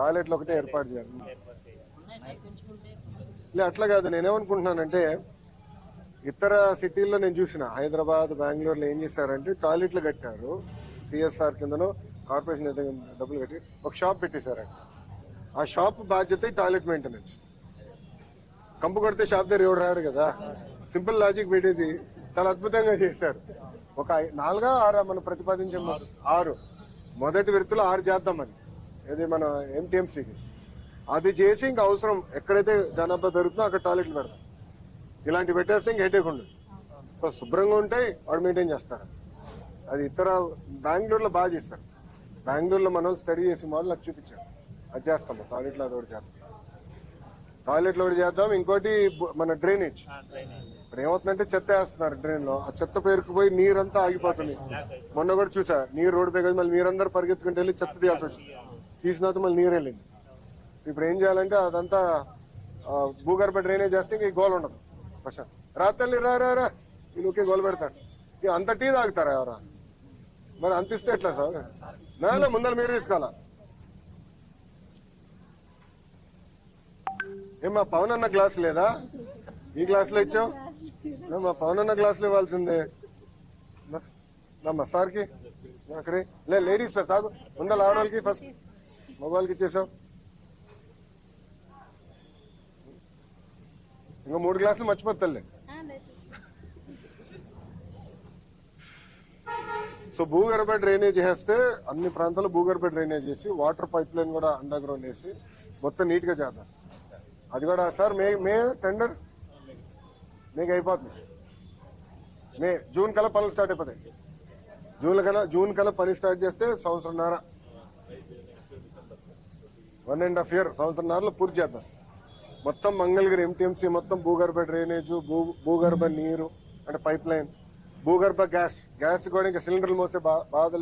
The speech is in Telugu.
టాయిలెట్లు ఒకటే ఏర్పాటు చేయాలి. లే అట్లా కాదు నేనేమనుకుంటున్నానంటే ఇతర సిటీల్లో నేను చూసిన హైదరాబాద్ బెంగళూరులో ఏం చేశారంటే టాయిలెట్లు కట్టారు సిఎస్ఆర్ కిందనో కార్పొరేషన్ డబ్బులు కట్టి ఒక షాప్ పెట్టేశారంట. ఆ షాప్ బాధ్యత టాయిలెట్ మెయింటెనెన్స్ కంపు కొడితే షాప్ దగ్గర ఎవడు రాడు కదా? సింపుల్ లాజిక్ పెట్టేసి చాలా అద్భుతంగా చేశారు. ఒక నాలుగా ఆరా మనం ప్రతిపాదించే ఆరు. మొదటి విడతలో ఆరు చేద్దాం అది. ఇది మన ఎంటీఎంసీకి అది చేసి ఇంకా అవసరం ఎక్కడైతే జనాభా పెరుగుతుందో అక్కడ టాయిలెట్లు పెడతాం. ఇలాంటి పెట్టేస్తే ఇంక హెడేక్ ఉండదు. శుభ్రంగా ఉంటాయి వాడు మెయింటైన్ చేస్తారు అది ఇతర బెంగళూరులో బాగా చేస్తారు. బెంగళూరులో మనం స్టడీ చేసి వాళ్ళు నాకు చూపించారు. అది చేస్తాము టాయిలెట్లో అది ఒకటి చేస్తాం. టాయిలెట్లో ఒకటి చేద్దాం. ఇంకోటి మన డ్రైనేజ్. ఇప్పుడు ఏమవుతుందంటే చెత్త వేస్తున్నారు డ్రైన్లో ఆ చెత్త పేరుకుపోయి నీరంతా ఆగిపోతుంది. మొన్న కూడా చూసా. నీరు రోడ్డు పై మళ్ళీ నీరందరూ పరిగెత్తుకుంటూ వెళ్ళి చెత్త తీయాల్సి వచ్చింది. తీసిన తర్వాత మళ్ళీ నీరు వెళ్ళింది. ఇప్పుడు ఏం చేయాలంటే అదంతా భూగర్భ డ్రైనేజ్ చేస్తే ఇంక గోల్ ఉండదు. ప్రశాంత్. రా తల్లి రా రా రా. వీళ్ళకే గోల్ పెడతాడు. ఇక అంత టీ తాగుతారా ఎవరా? మరి అంత ఇస్తే ఎట్లా సార్? నేల ముందర మీరు తీసుకోవాలా? ఏమా పవన్ అన్న గ్లాస్ లేదా? ఈ గ్లాసులో ఇచ్చావు? మా పవన్ అన్న గ్లాసులు ఇవ్వాల్సిందే. మా సార్కి అక్కడే. లే లేడీస్ సార్ సాగు ఉండాలి ఆడవాళ్ళకి ఫస్ట్ మగవాళ్ళకి ఇచ్చేసావు. ఇంకా మూడు గ్లాసులు మర్చిపోతాలే సో భూగర్భ డ్రైనేజ్ చేస్తే అన్ని ప్రాంతాల్లో భూగర్భ డ్రైనేజ్ చేసి వాటర్ పైప్ లైన్ కూడా అండర్ గ్రౌండ్ వేసి మొత్తం నీట్గా చేద్దాం. అది కూడా సార్ మే మే టెండర్? మీకు అయిపోతుంది. మే జూన్ కల్లా పనులు స్టార్ట్ అయిపోతాయి. జూన్ కల్లా జూన్ కల్లా పని స్టార్ట్ చేస్తే సంవత్సరంన్నర వన్ అండ్ హాఫ్ ఇయర్ సంవత్సరంన్నరలో పూర్తి చేద్దాం. మొత్తం మంగళగిరి ఎంటీఎంసీ మొత్తం భూగర్భ డ్రైనేజ్ భూ భూగర్భ నీరు అంటే పైప్ లైన్ భూగర్భ గ్యాస్ గ్యాస్ కూడా ఇంకా సిలిండర్లు మోసే బాధలేదు బాధ